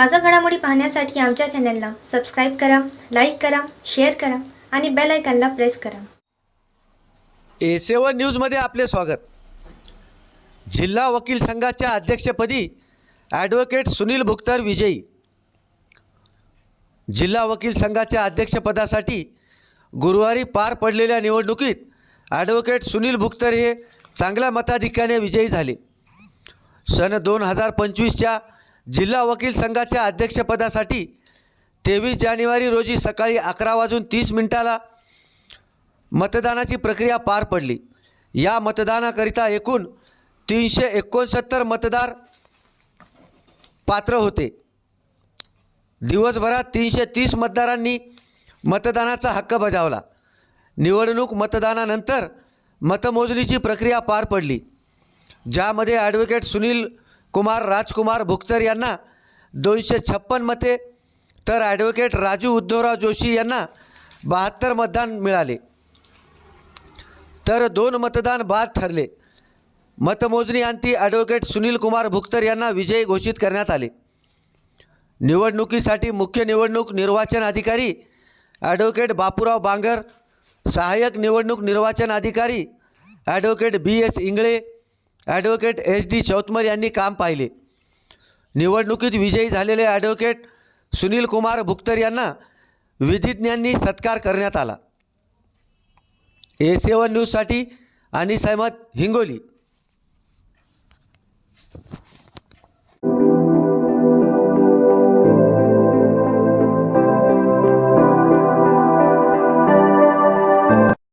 ताजा घडामोडी पाहण्यासाठी आमच्या चॅनलला सबस्क्राईब करा लाईक करा शेअर करा आणि बेल आयकॉनला प्रेस करा. ए सेवन न्यूजमध्ये आपले स्वागत. जिल्हा वकील संघाच्या अध्यक्षपदी ॲडव्होकेट सुनील भुक्तर विजयी. जिल्हा वकील संघाच्या अध्यक्षपदासाठी गुरुवारी पार पडलेल्या निवडणुकीत ॲडव्होकेट सुनील भुक्तर हे चांगल्या मताधिक्याने विजयी झाले. सन दोन हजार पंचवीसच्या जिल्हा वकील संघाच्या अध्यक्षपदासाठी तेवीस जानेवारी रोजी सकाळी अकरा वाजून तीस मिनिटाला मतदानाची प्रक्रिया पार पडली. या मतदानाकरिता एकूण तीनशे एकोणसत्तर मतदार पात्र होते. दिवसभरात तीनशे तीस मतदारांनी मतदानाचा हक्क बजावला. निवडणूक मतदानानंतर मतमोजणीची प्रक्रिया पार पडली. ज्यामध्ये ॲडव्होकेट सुनील कुमार राजकुमार भुक्तर यांना दोनशे छप्पन मते तर ॲडव्होकेट राजू उद्धवराव जोशी यांना बहात्तर मतदान मिळाले. तर दोन मतदान बाद ठरले. मतमोजणी अंती ॲडव्होकेट सुनील कुमार भुक्तर यांना विजयी घोषित करण्यात आले. निवडणुकीसाठी मुख्य निवडणूक निर्वाचन अधिकारी ॲडव्होकेट बापूराव बांगर सहाय्यक निवडणूक निर्वाचन अधिकारी advocate B S Ingale advocate H D Chautmar यांनी काम पाहिले. निवडणुकीत विजयी झालेले ॲडव्होकेट सुनील कुमार भुक्तर यांना विधिज्ञांनी सत्कार करण्यात आला. ए सेवन न्यूजसाठी अनिस अहमद हिंगोली.